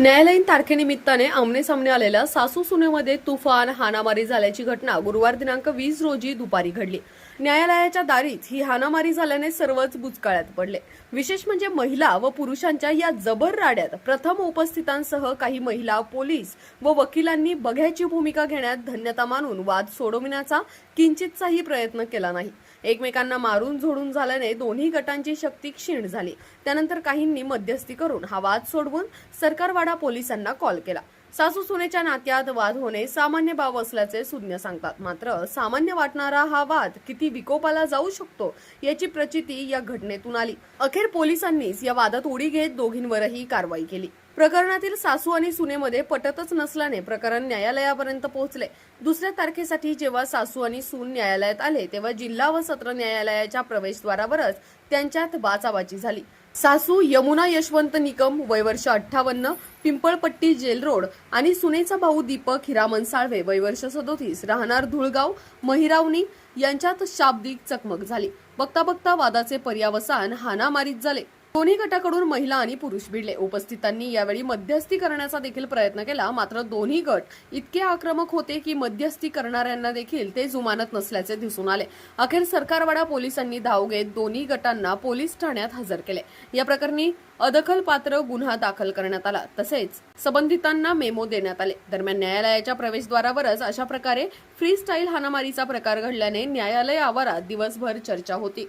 न्यायालयीन तारखेनिमित्ताने आमने सामने आलेल्या सासू सुनेमध्ये तुफान हाणामारी झाल्याची घटना गुरुवार दिनांक वीस रोजी दुपारी घडली. न्यायालयाच्या दारीच ही हाणामारी झाल्याने सर्वच बुचकाळ्यात पडले. विशेष म्हणजे महिला व पुरुषांच्या या जबर राड्यात प्रथम उपस्थितांसह काही महिला पोलीस व वकिलांनी बघ्याची भूमिका घेण्यात धन्यता मानून वाद सोडविण्याचा किंचितचाही प्रयत्न केला नाही. एकमेकांना मारून झोडून झाल्याने दोन्ही गटांची शक्ती क्षीण झाली. त्यानंतर काहींनी मध्यस्थी करून हा वाद सोडवून सरकारवाडा पोलिसांना कॉल केला. सासू सुनेच्या नात्यात वाद होणे सामान्य बाब असल्याचे सुज्ञ सांगतात. मात्र सामान्य वाटणारा हा वाद किती विकोपाला जाऊ शकतो याची प्रचिती या घटनेतून आली. अखेर पोलिसांनीच या वादात उडी घेत दोघींवरही कारवाई केली. प्रकरणातील सासू आणि सुनेमध्ये पटतच नसल्याने प्रकरण न्यायालयापर्यंत पोहोचले. दुसऱ्या तारखेसाठी जेव्हा सासू आणि सून न्यायालयात आले तेव्हा जिल्हा व सत्र न्यायालयाच्या प्रवेशद्वारावरच त्यांच्यात बाचाबाची झाली. सासू यमुना यशवंत निकम वयवर्ष अठ्ठावन्न पिंपळपट्टी जेल रोड आणि सुनेचा भाऊ दीपक हिरामन साळवे वयवर्ष सदोतीस राहणार धुळगाव महिरावणी यांच्यात शाब्दिक चकमक झाली. बघता बघता वादाचे पर्यावसान हानामारीत झाले. दोन्ही गटाकडून महिला आणि पुरुष भिडले. उपस्थितांनी यावेळी मध्यस्थी करण्याचा देखील प्रयत्न केला. मात्र दोन्ही गट इतके आक्रमक होते की मध्यस्थी करणाऱ्यांना देखील ते जुमानत नसल्याचे दिसून आले. अखेर सरकारवाडा पोलिसांनी धाव घेत दोन्ही गटांना पोलीस ठाण्यात हजर केले. या प्रकरणी अदखलपात्र गुन्हा दाखल करण्यात आला. तसेच संबंधितांना मेमो देण्यात आले. दरम्यान न्यायालयाच्या प्रवेशद्वारावरच अशा प्रकारे फ्री स्टाईल हाणामारीचा प्रकार घडल्याने न्यायालय आवारात दिवसभर चर्चा होती.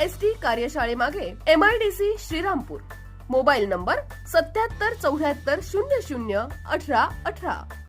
S T कार्यशाळेमागे M I D C Shrirampur. Mobile number सत्याहत्तर चौऱ्याहत्तर शून्य शून्य अठरा अठरा.